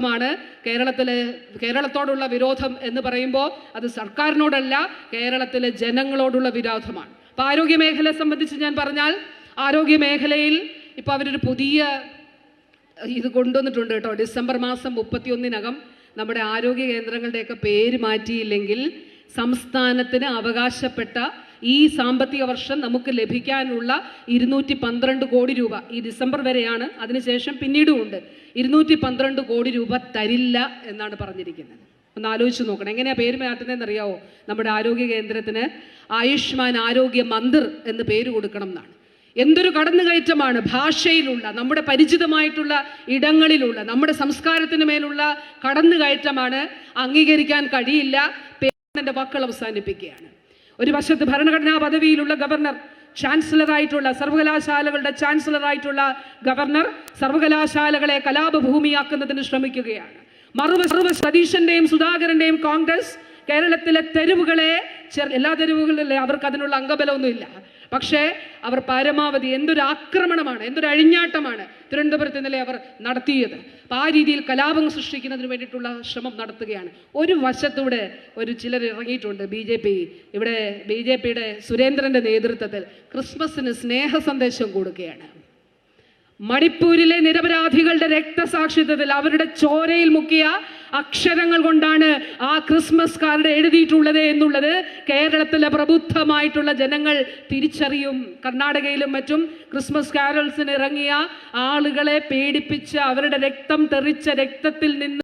മാണ് കേരളത്തിലെ കേരളത്തോടുള്ള വിരോധം എന്ന് പറയുമ്പോൾ അത് സർക്കാരിനോടല്ല കേരളത്തിലെ ജനങ്ങളോടുള്ള വിരോധമാണ്. അപ്പോൾ ആരോഗ്യ മേഖലയെ സംബന്ധിച്ച് ഞാൻ പറഞ്ഞാൽ ആരോഗ്യ മേഖലയിൽ ഇപ്പോൾ അവരൊരു പുതിയ ഇത് കൊണ്ടുവന്നിട്ടുണ്ട് കേട്ടോ. ഡിസംബർ മാസം മുപ്പത്തിയൊന്നിനകം നമ്മുടെ ആരോഗ്യ കേന്ദ്രങ്ങളുടെയൊക്കെ പേര് മാറ്റിയില്ലെങ്കിൽ സംസ്ഥാനത്തിന് അവകാശപ്പെട്ട ഈ സാമ്പത്തിക വർഷം നമുക്ക് ലഭിക്കാനുള്ള ഇരുന്നൂറ്റി പന്ത്രണ്ട് കോടി രൂപ ഈ ഡിസംബർ വരെയാണ്. അതിനുശേഷം പിന്നീടും ഉണ്ട് ഇരുന്നൂറ്റി പന്ത്രണ്ട് കോടി രൂപ തരില്ല എന്നാണ് പറഞ്ഞിരിക്കുന്നത്. ഒന്ന് ആലോചിച്ച് നോക്കണം. എങ്ങനെയാ പേര് മാറ്റുന്നതെന്ന് അറിയാവോ നമ്മുടെ ആരോഗ്യ കേന്ദ്രത്തിന് ആയുഷ്മാൻ ആരോഗ്യ മന്ദിർ എന്ന് പേര് കൊടുക്കണം എന്നാണ്. എന്തൊരു കടന്നുകയറ്റമാണ് ഭാഷയിലുള്ള നമ്മുടെ പരിചിതമായിട്ടുള്ള ഇടങ്ങളിലുള്ള നമ്മുടെ സംസ്കാരത്തിന് മേലുള്ള കടന്നുകയറ്റമാണ് അംഗീകരിക്കാൻ കഴിയില്ല. പേരന്റെ വാക്കുകൾ അവസാനിപ്പിക്കുകയാണ്. ഒരു വശത്ത് ഭരണഘടനാ പദവിയിലുള്ള ഗവർണർ ചാൻസലറായിട്ടുള്ള സർവകലാശാലകളുടെ ചാൻസലറായിട്ടുള്ള ഗവർണർ സർവകലാശാലകളെ കലാപഭൂമിയാക്കുന്നതിന് ശ്രമിക്കുകയാണ്. മറുവ സർവ സതീശന്റെയും സുധാകരന്റെയും കോൺഗ്രസ് കേരളത്തിലെ തെരുവുകളെ എല്ലാ തെരുവുകളിലും അവർക്ക് അതിനുള്ള അംഗബലമൊന്നുമില്ല. പക്ഷേ അവർ പരമാവധി എന്തൊരു ആക്രമണമാണ് എന്തൊരു അഴിഞ്ഞാട്ടമാണ് തിരുവനന്തപുരത്ത് ഇന്നലെ അവർ നടത്തിയത്. അപ്പം ആ രീതിയിൽ കലാപം സൃഷ്ടിക്കുന്നതിന് വേണ്ടിയിട്ടുള്ള ശ്രമം നടത്തുകയാണ്. ഒരു വശത്തൂടെ ഒരു ചിലർ ഇറങ്ങിയിട്ടുണ്ട് ബി ജെ പി. ഇവിടെ ബി ജെ പിയുടെ സുരേന്ദ്രന്റെ നേതൃത്വത്തിൽ ക്രിസ്മസിന് സ്നേഹ സന്ദേശം കൊടുക്കുകയാണ്. മണിപ്പൂരിലെ നിരപരാധികളുടെ രക്തസാക്ഷിത്വത്തിൽ അവരുടെ ചോരയിൽ മുക്കിയ അക്ഷരങ്ങൾ കൊണ്ടാണ് ആ ക്രിസ്മസ് കാർഡ് എഴുതിയിട്ടുള്ളത് എന്നുള്ളത് കേരളത്തിലെ പ്രബുദ്ധമായിട്ടുള്ള ജനങ്ങൾ തിരിച്ചറിയും. കർണാടകയിലും മറ്റും ക്രിസ്മസ് കാരൽസിന് ഇറങ്ങിയ ആളുകളെ പേടിപ്പിച്ച് അവരുടെ രക്തം തെറിച്ച രക്തത്തിൽ നിന്ന്